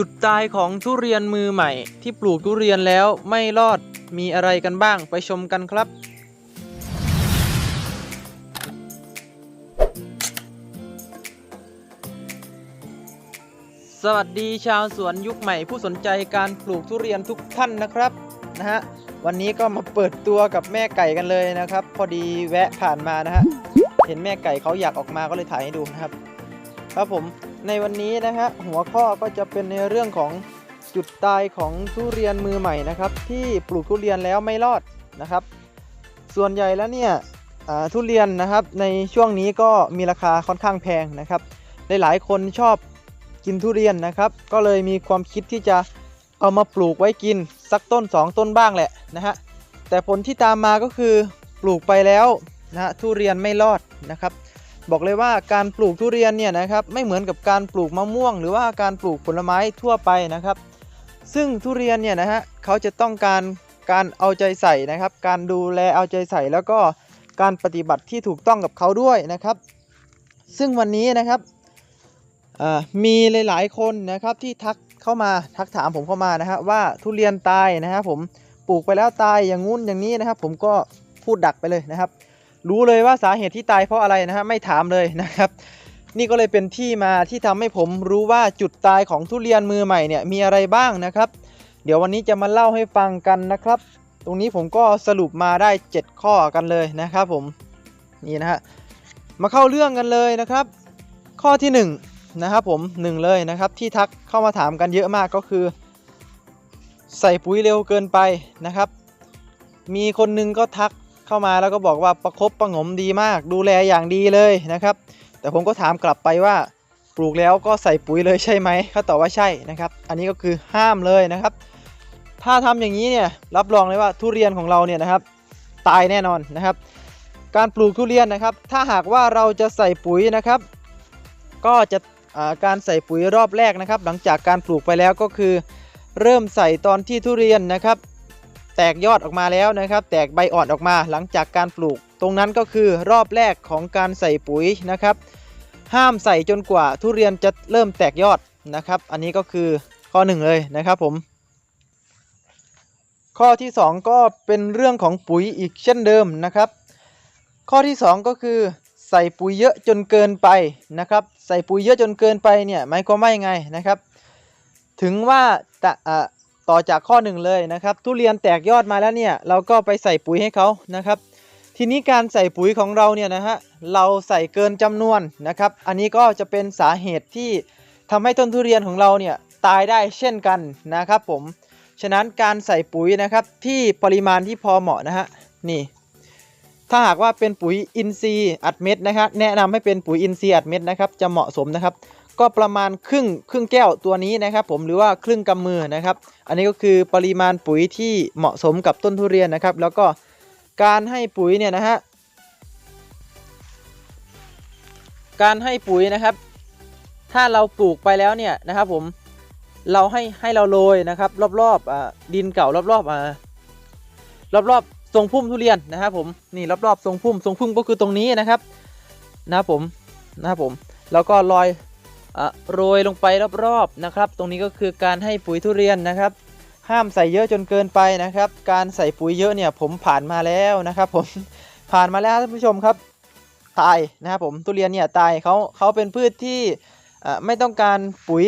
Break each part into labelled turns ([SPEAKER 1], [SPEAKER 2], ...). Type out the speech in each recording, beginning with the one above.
[SPEAKER 1] จุดตายของทุเรียนมือใหม่ ที่ปลูกทุเรียนแล้วไม่รอดมีอะไรกันบ้างไปชมกันครับ สวัสดีชาวสวนยุคใหม่ ผู้สนใจการปลูกทุเรียนทุกท่านนะครับนะฮะวันนี้ก็มาเปิดตัวกับแม่ไก่กันเลยนะครับ พอดีแวะผ่านมานะฮะเห็นแม่ไก่เขาอยากออกมาก็เลยถ่ายให้ดูนะครับ ครับผม ในวันนี้นะฮะหัวข้อก็จะเป็นในเรื่องของจุดตายของทุเรียนมือใหม่นะครับ ที่ปลูกทุเรียนแล้วไม่รอดนะครับ ส่วนใหญ่แล้วเนี่ยทุเรียนนะครับในช่วงนี้ก็มีราคาค่อนข้างแพงนะครับ หลายๆคนชอบกินทุเรียนนะครับ ก็เลยมีความคิดที่จะเอามาปลูกไว้กินสักต้น 2 ต้นบ้างแหละนะฮะแต่ผลที่ตามมาก็คือปลูกไปแล้วนะฮะทุเรียนไม่รอดนะครับ บอกเลยว่าการปลูกทุเรียนเนี่ยนะครับไม่เหมือนกับการปลูกมะม่วง หรือว่าการปลูกผลไม้ทั่วไปนะครับ ซึ่งทุเรียนเนี่ยนะฮะเขาจะต้องการการเอาใจใส่นะครับ การดูแลเอาใจใส่แล้วก็การปฏิบัติที่ถูกต้องกับเขาด้วยนะครับ ซึ่งวันนี้นะครับมีหลาย ๆ คนนะครับที่ทักเข้ามาทักถามผมเข้ามานะฮะว่าทุเรียนตายนะครับผมปลูกไปแล้วตายอย่างงู้นอย่างนี้นะครับ ผมก็พูดดักไปเลยนะครับ รู้เลยว่าสาเหตุที่ตายเพราะอะไรนะฮะไม่ถามเลยนะครับนี่ก็เลยเป็นที่มาที่ทำให้ผมรู้ว่าจุดตายของทุเรียนมือใหม่เนี่ยมีอะไรบ้างนะครับ เดี๋ยววันนี้จะมาเล่าให้ฟังกันนะครับ ตรงนี้ผมก็สรุปมาได้ 7 ข้อกันเลยนะครับผมนี่นะฮะมาเข้าเรื่องกันเลยนะครับ ข้อที่1นะครับผมหนึ่งเลยนะครับที่ทักเข้ามาถามกันเยอะมากก็คือ ใส่ปุ๋ยเร็วเกินไปนะครับ มีคนหนึงก็ทัก เข้ามาแล้วก็บอกว่าประคบประงมดีมาก ดูแลอย่างดีเลยนะครับ แต่ผมก็ถามกลับไปว่าปลูกแล้วก็ใส่ปุ๋ยเลยใช่ไหมเขาตอบว่าใช่นะครับ อันนี้ก็คือห้ามเลยนะครับ ถ้าทำอย่างนี้เนี่ยรับรองเลยว่าทุเรียนของเราเนี่ยนะครับ ตายแน่นอนนะครับ การปลูกทุเรียนนะครับ ถ้าหากว่าเราจะใส่ปุ๋ยนะครับ ก็จะาการใส่ปุ๋ยรอบแรกนะครับ หลังจากการปลูกไปแล้วก็คือ เริ่มใส่ตอนที่ทุเรียนนะครับ แตกยอดออกมาแล้วนะครับ แตกใบอ่อนออกมาหลังจากการปลูก ตรงนั้นก็คือรอบแรกของการใส่ปุ๋ยนะครับ ห้ามใส่จนกว่าทุเรียนจะเริ่มแตกยอดนะครับ อันนี้ก็คือข้อหนึ่งเลยนะครับผม ข้อที่สองก็เป็นเรื่องของปุ๋ยอีกเช่นเดิมนะครับ ข้อที่สองก็คือใส่ปุ๋ยเยอะจนเกินไปนะครับ ใส่ปุ๋ยเยอะจนเกินไปเนี่ยหมายความว่ายังไงนะครับ ถึงว่าจะอ่ ต่อจากข้อหนึ่งเลยนะครับ ทุเรียนแตกยอดมาแล้วเนี่ย เราก็ไปใส่ปุ๋ยให้เขานะครับ ทีนี้การใส่ปุ๋ยของเราเนี่ยนะฮะเราใส่เกินจำนวนนะครับ อันนี้ก็จะเป็นสาเหตุที่ทำให้ต้นทุเรียนของเราเนี่ยตายได้เช่นกันนะครับผมฉะนั้นการใส่ปุ๋ยนะครับที่ปริมาณที่พอเหมาะนะฮะนี่ ถ้าหากว่าเป็นปุ๋ยอินทรีย์อัดเม็ดนะครับแนะนำให้เป็นปุ๋ยอินทรีย์อัดเม็ดนะครับจะเหมาะสมนะครับ ก็ประมาณครึ่งครึ่งแก้วตัวนี้นะครับ ผมหรือว่าครึ่งกำมือนะครับ อันนี้ก็คือปริมาณปุ๋ยที่เหมาะสมกับต้นทุเรียนนะครับ แล้วก็การให้ปุ๋ยเนี่ยนะฮะการให้ปุ๋ยนะครับ ถ้าเราปลูกไปแล้วเนี่ยนะครับ ผมเราให้ให้เราโรยนะครับ รอบๆอ่าดินเก่ารอบๆอ่ารอบๆทรงพุ่มทุเรียนนะครับ ผมนี่รอบๆทรงพุ่มทรงพุ่มก็คือตรงนี้นะครับ นะครับผมนะครับผมแล้วก็ลอย โรยลงไปรอบๆนะครับ ตรงนี้ก็คือการให้ปุ๋ยทุเรียนนะครับ ห้ามใส่เยอะจนเกินไปนะครับ การใส่ปุ๋ยเยอะเนี่ยผมผ่านมาแล้วนะครับผมผ่านมาแล้วท่านผู้ชมครับ ตายนะครับผมทุเรียนเนี่ยตายเขาเขาเป็นพืชที่ไม่ต้องการปุ๋ย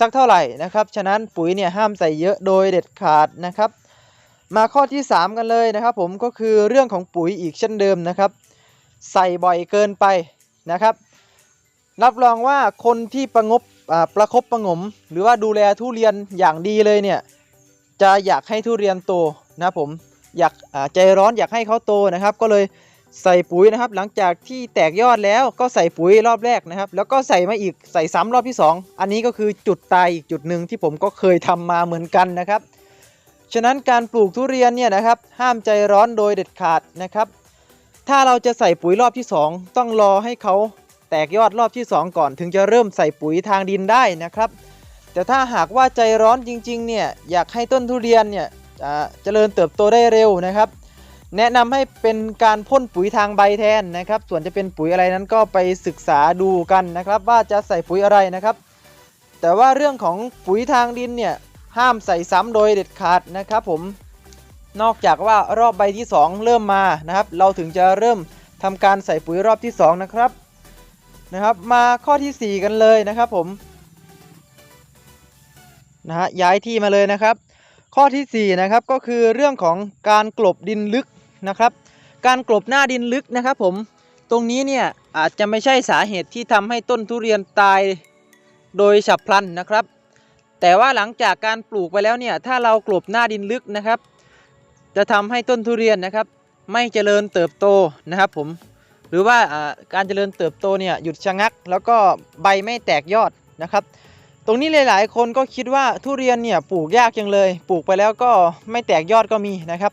[SPEAKER 1] สักเท่าไหร่นะครับ ฉะนั้นปุ๋ยเนี่ยห้ามใส่เยอะโดยเด็ดขาดนะครับ มาข้อที่ 3 กันเลยนะครับ ผมก็คือเรื่องของปุ๋ยอีกเช่นเดิมนะครับ ใส่บ่อยเกินไปนะครับ รับรองว่าคนที่ประงบประคบประงม หรือว่าดูแลทุเรียนอย่างดีเลยเนี่ย จะอยากให้ทุเรียนโตนะผมอยากใจร้อนอยากให้เขาโตนะครับ ก็เลยใส่ปุ๋ยนะครับ หลังจากที่แตกยอดแล้วก็ใส่ปุ๋ยรอบแรกนะครับ แล้วก็ใส่มาอีกใส่ซ้ำรอบที่ 2 อันนี้ก็คือจุดตายอีกจุดหนึ่งที่ผมก็เคยทำมาเหมือนกันนะครับ ฉะนั้นการปลูกทุเรียนเนี่ยนะครับ ห้ามใจร้อนโดยเด็ดขาดนะครับ ถ้าเราจะใส่ปุ๋ยรอบที่ 2 ต้องรอให้เขา ตกยอดรอบที่ 2 ก่อน ถึงจะเริ่มใส่ปุ๋ยทางดินได้นะครับ แต่ถ้าหากว่าใจร้อนจริงๆเนี่ยอยากให้ต้นทุเรียนเนี่ยอ่าเจริญเติบโตได้เร็วนะครับ แนะนำให้เป็นการพ่นปุ๋ยทางใบแทนนะครับ ส่วนจะเป็นปุ๋ยอะไรนั้นก็ไปศึกษาดูกันนะครับ ว่าจะใส่ปุ๋ยอะไรนะครับ แต่ว่าเรื่องของปุ๋ยทางดินเนี่ยห้ามใส่ซ้ำโดยเด็ดขาดนะครับผมนอกจากว่ารอบใบที่ 2 เริ่มมานะครับ เราถึงจะเริ่มทำการใส่ปุ๋ยรอบที่ 2 นะครับ นะครับมาข้อทีสี่ 4 กันเลยนะครับผมนะฮะย้ายที่มาเลยนะครับ ข้อทีสี่ 4 นะครับก็คือเรื่องของการกลบดินลึกนะครับ การกลบหน้าดินลึกนะครับผมตรงนี้เนี่ยอาจจะไม่ใช่สาเหตุที่ทำให้ต้นทุเรียนตายโดยฉับพลันนะครับ แต่ว่าหลังจากการปลูกไปแล้วเนี่ยถ้าเรากลบหน้าดินลึกนะครับ จะทำให้ต้นทุเรียนนะครับ ไม่เจริญเติบโตนะครับผม รือว่าการเจริญเติบโตเนี่ยหยุดชะงัก แล้วก็ใบไม่แตกยอดนะครับ ตรงนี้หลายๆ คนก็คิดว่าทุเรียนเนี่ยปลูกยากจังเลย ปลูกไปแล้วก็ไม่แตกยอดก็มีนะครับ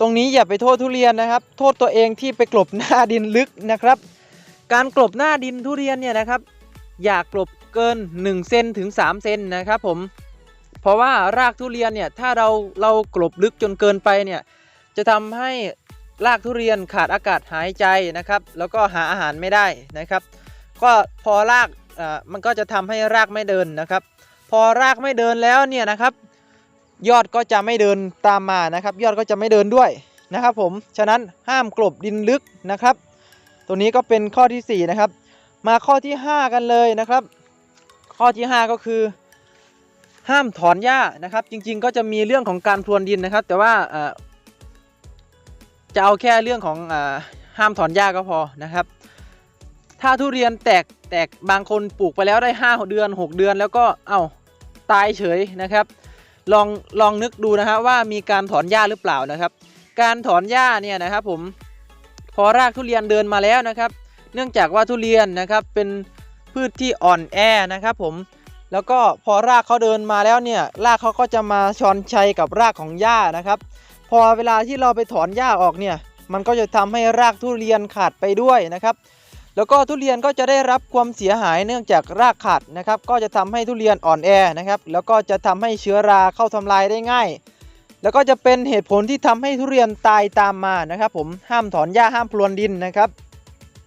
[SPEAKER 1] ตรงนี้อย่าไปโทษทุเรียนนะครับ โทษตัวเองที่ไปกลบหน้าดินลึกนะครับ การกลบหน้าดินทุเรียนเนี่ยนะครับ อย่ากลบเกิน1เซนถึง3เซนนะครับผมเพราะว่ารากทุเรียนเนี่ยถ้าเราเรากลบลึกจนเกินไปเนี่ยจะทำให้ รากทุเรียนขาดอากาศหายใจนะครับ แล้วก็หาอาหารไม่ได้นะครับ ก็พอรากมันก็จะทำให้รากไม่เดินนะครับ พอรากไม่เดินแล้วเนี่ยนะครับ ยอดก็จะไม่เดินตามมานะครับ ยอดก็จะไม่เดินด้วยนะครับผมฉะนั้นห้ามกลบดินลึกนะครับ ตัวนี้ก็เป็นข้อที่ 4 นะครับ มาข้อที่ 5 กันเลยนะครับ ข้อที่ 5 ก็คือ ห้ามถอนหญ้านะครับ จริงๆ ก็จะมีเรื่องของการพรวนดินนะครับ แต่ว่า จะเอาแค่เรื่องของอห้ามถอนหญ้าก็พอนะครับ ถ้าทุเรียนแตกแตกบางคนปลูกไปแล้วได้ 5 เดือน 6 เดือนแล้วก็เอ้าตายเฉยนะครับ ลองลองนึกดูนะฮะว่ามีการถอนหญ้าหรือเปล่านะครับ การถอนหญ้าเนี่ยนะครับผมพอรากทุเรียนเดินมาแล้วนะครับ เนื่องจากว่าทุเรียนนะครับเป็นพืชที่อ่อนแอนะครับผมแล้วก็พอรากเขาเดินมาแล้วเนี่ยรากเขาก็จะมาชอนชัยกับรากของหญ้านะครับ อเวลาที่เราไปถอนหญ้าออกเนี่ย มันก็จะทำให้รากทุเรียนขาดไปด้วยนะครับ แล้วก็ทุเรียนก็จะได้รับความเสียหายเนื่องจากรากขาดนะครับ ก็จะทำให้ทุเรียนอ่อนแอนะครับ แล้วก็จะทำให้เชื้อราเข้าทำลายได้ง่าย แล้วก็จะเป็นเหตุผลที่ทำให้ทุเรียนตายตามมานะครับ ผมห้ามถอนหญ้าห้ามพรวนดินนะครับ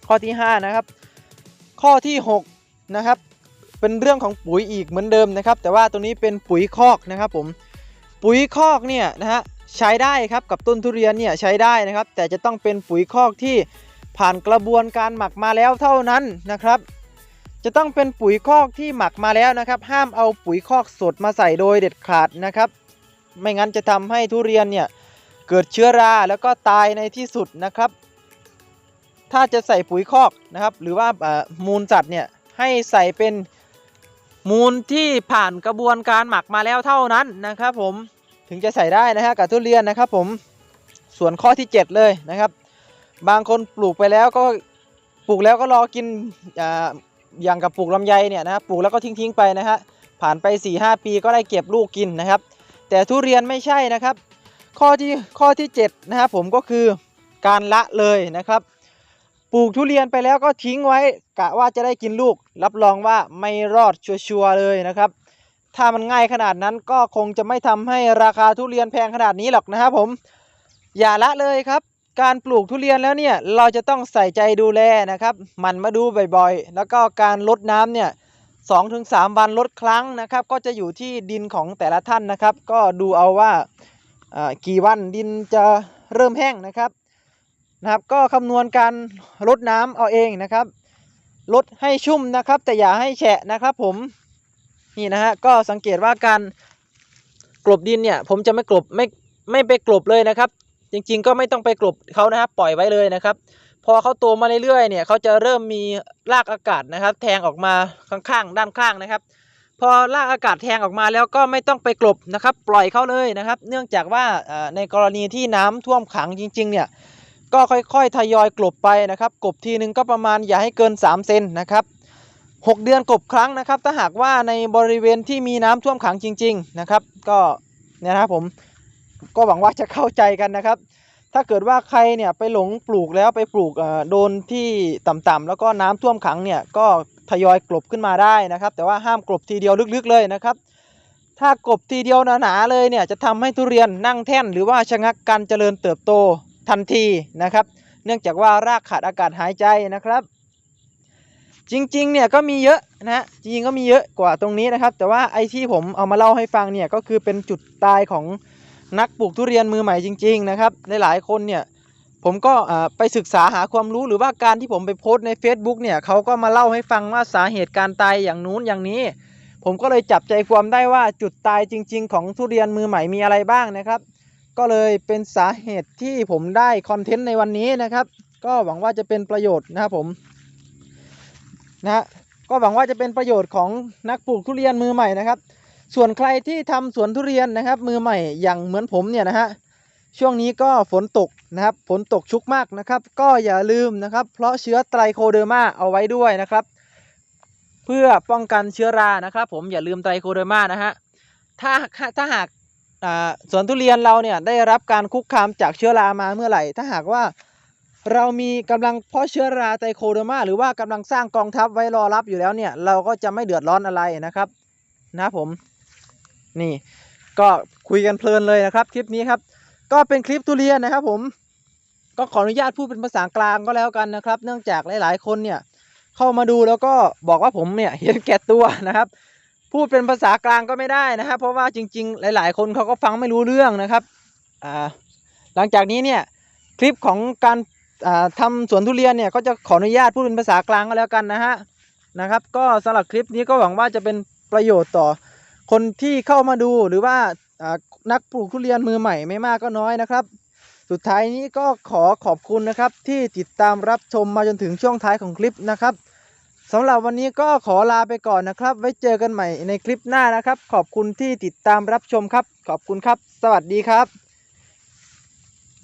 [SPEAKER 1] ข้อที่ 5 นะครับ ข้อที่6นะครับเป็นเรื่องของปุ๋ยอีกเหมือนเดิมนะครับ แต่ว่าตัวนี้เป็นปุ๋ยคอกนะครับ ผมปุ๋ยคอกเนี่ยนะฮะ ใช้ได้ครับกับต้นทุเรียนเนี่ยใช้ได้นะครับ แต่จะต้องเป็นปุ๋ยคอกที่ผ่านกระบวนการหมักมาแล้วเท่านั้นนะครับ จะต้องเป็นปุ๋ยคอกที่หมักมาแล้วนะครับ ห้ามเอาปุ๋ยคอกสดมาใส่โดยเด็ดขาดนะครับ ไม่งั้นจะทำให้ทุเรียนเนี่ยเกิดเชื้อราแล้วก็ตายในที่สุดนะครับ ถ้าจะใส่ปุ๋ยคอกนะครับ หรือว่ามูลสัตว์เนี่ยให้ใส่เป็นมูลที่ผ่านกระบวนการหมักมาแล้วเท่านั้นนะครับผม ถึงจะใส่ได้นะฮะกับทุเรียนนะครับผมส่วนข้อที่ 7 เลยนะครับ บางคนปลูกไปแล้วก็ปลูกแล้วก็รอกินออย่างกับปลูกลำไยเนี่ยนะครับปลูกแล้วก็ทิ้งทิ้งๆไปนะฮะผ่านไป 4-5 ปีก็ได้เก็บลูกกินนะครับ แต่ทุเรียนไม่ใช่นะครับ ข้อที่ข้อที่7นะครับผมก็คือการละเลยนะครับ ปลูกทุเรียนไปแล้วก็ทิ้งไว้กะว่าจะได้กินลูก รับรองว่าไม่รอดชัวร์เลยนะครับ ถ้ามันง่ายขนาดนั้นก็คงจะไม่ทำให้ราคาทุเรียนแพงขนาดนี้หรอกนะครับผม อย่าละเลยครับ การปลูกทุเรียนแล้วเนี่ยเราจะต้องใส่ใจดูแลนะครับหมันมาดูบ่อยๆ แล้วก็การลดน้ำเนี่ยสองถึงสามวันลดครั้งนะครับ ก็จะอยู่ที่ดินของแต่ละท่านนะครับ ก็ดูเอาว่าอ่ากี่วันดินจะเริ่มแห้งนะครับนะครับ ก็คำนวณการลดน้ำเอาเองนะครับ ลดให้ชุ่มนะครับ แต่อย่าให้แฉะนะครับผม นี่นะฮะก็สังเกตว่าการกลบดินเนี่ยผมจะไม่กลบไม่ไม่ไปกลบเลยนะครับ จริงๆก็ไม่ต้องไปกลบเขานะครับปล่อยไว้เลยนะครับ พอเขาโตมาเรื่อยๆเนี่ยเขาจะเริ่มมีรากอากาศนะครับ แทงออกมาข้างๆ ด้านข้างนะครับ พอรากอากาศแทงออกมาแล้วก็ไม่ต้องไปกลบนะครับ ปล่อยเขาเลยนะครับ เนื่องจากว่าในกรณีที่น้ำท่วมขังจริง ๆ เนี่ยก็ค่อยๆทยอยกลบไปนะครับ กลบทีนึงก็ประมาณอย่าให้เกิน 3 เซนนะครับ 6 เดือนกบครั้งนะครับ ถ้าหากว่าในบริเวณที่มีน้ำท่วมขังจริง ๆ นะครับ ก็เนี่ยนะครับผมก็หวังว่าจะเข้าใจกันนะครับ ถ้าเกิดว่าใครเนี่ยไปหลงปลูกแล้วไปปลูกเอ่อโดนที่ต่ำๆแล้วก็น้ำท่วมขังเนี่ยก็ทยอยกลบขึ้นมาได้นะครับ แต่ว่าห้ามกลบทีเดียวลึกๆเลยนะครับ ถ้ากลบทีเดียวหนาๆเลยเนี่ยจะทำให้ทุเรียนนั่งแท่น หรือว่าชะงักการเจริญเติบโตทันทีนะครับ เนื่องจากว่ารากขาดอากาศหายใจนะครับ จริงๆเนี่ยก็มีเยอะนะฮะจริงๆก็มีเยอะกว่าตรงนี้นะครับ แต่ว่าไอ้ที่ผมเอามาเล่าให้ฟังเนี่ยก็คือเป็นจุดตายของนักปลูกทุเรียนมือใหม่จริง ๆ นะครับหลายๆคนเนี่ยผมก็ไปศึกษาหาความรู้หรือว่าการที่ผมไปโพสต์ใน Facebook เนี่ยเขาก็มาเล่าให้ฟังว่าสาเหตุการตายอย่างนู้นอย่างนี้ ผมก็เลยจับใจความได้ว่าจุดตายจริง ๆ ของทุเรียนมือใหม่มีอะไรบ้างนะครับ ก็เลยเป็นสาเหตุที่ผมได้คอนเทนต์ในวันนี้นะครับ ก็หวังว่าจะเป็นประโยชน์นะครับผม นะฮะก็หวังว่าจะเป็นประโยชน์ของนักปลูกทุเรียนมือใหม่นะครับ ส่วนใครที่ทำสวนทุเรียนนะครับ มือใหม่อย่างเหมือนผมเนี่ยนะฮะช่วงนี้ก็ฝนตกนะครับฝนตกชุกมากนะครับ ก็อย่าลืมนะครับ เพราะเชื้อไตรโคเดอร์มาเอาไว้ด้วยนะครับ เพื่อป้องกันเชื้อรานะครับ ผมอย่าลืมไตรโคเดอร์มานะฮะถ้าถ้าหากสวนทุเรียนเราเนี่ยได้รับการคุกคามจากเชื้อรามาเมื่อไหร่ ถ้าหากว่า เรามีกำลังเพาะเชื้อราไตโคเดอร์มาหรือว่ากำลังสร้างกองทัพไว้รอรับอยู่แล้วเนี่ย เราก็จะไม่เดือดร้อนอะไรนะครับ นะผม นี่ ก็คุยกันเพลินเลยนะครับคลิปนี้ครับ ก็เป็นคลิปทุเรียนนะครับ ผม ก็ขออนุญาตพูดเป็นภาษากลางก็แล้วกันนะครับ เนื่องจากหลาย ๆ คนเนี่ย เข้ามาดูแล้วก็บอกว่าผมเนี่ยเห็นแก่ตัวนะครับ พูดเป็นภาษากลางก็ไม่ได้นะครับ เพราะว่าจริง ๆ หลาย ๆ คนเขาก็ฟังไม่รู้เรื่องนะครับ อ่า หลังจากนี้เนี่ยคลิปของการ ทำสวนทุเรียนเนี่ยก็จะขออนุญาตพูดเป็นภาษากลางก็แล้วกันนะฮะนะครับ ก็สำหรับคลิปนี้ก็หวังว่าจะเป็นประโยชน์ต่อคนที่เข้ามาดูหรือว่าอ่านักปลูกทุเรียนมือใหม่ไม่มากก็น้อยนะครับ สุดท้ายนี้ก็ขอขอบคุณนะครับ ที่ติดตามรับชมมาจนถึงช่วงท้ายของคลิปนะครับสำหรับวันนี้ก็ขอลาไปก่อนนะครับ ไว้เจอกันใหม่ในคลิปหน้านะครับ ขอบคุณที่ติดตามรับชมครับ ขอบคุณครับ สวัสดีครับ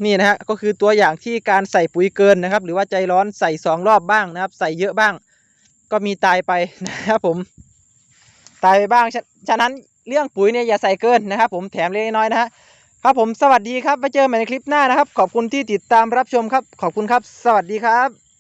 [SPEAKER 1] นี่นะฮะก็คือตัวอย่างที่การใส่ปุ๋ยเกินนะครับ หรือว่าใจร้อนใส่สองรอบบ้างนะครับ ใส่เยอะบ้าง ก็มีตายไปนะครับผม ตายไปบ้างฉะนั้นเรื่องปุ๋ยเนี่ยอย่าใส่เกินนะครับ ผมแถมเล็กน้อยนะฮะครับผมสวัสดีครับไปเจอใหม่ในคลิปหน้านะครับ ขอบคุณที่ติดตามรับชมครับ ขอบคุณครับ สวัสดีครับ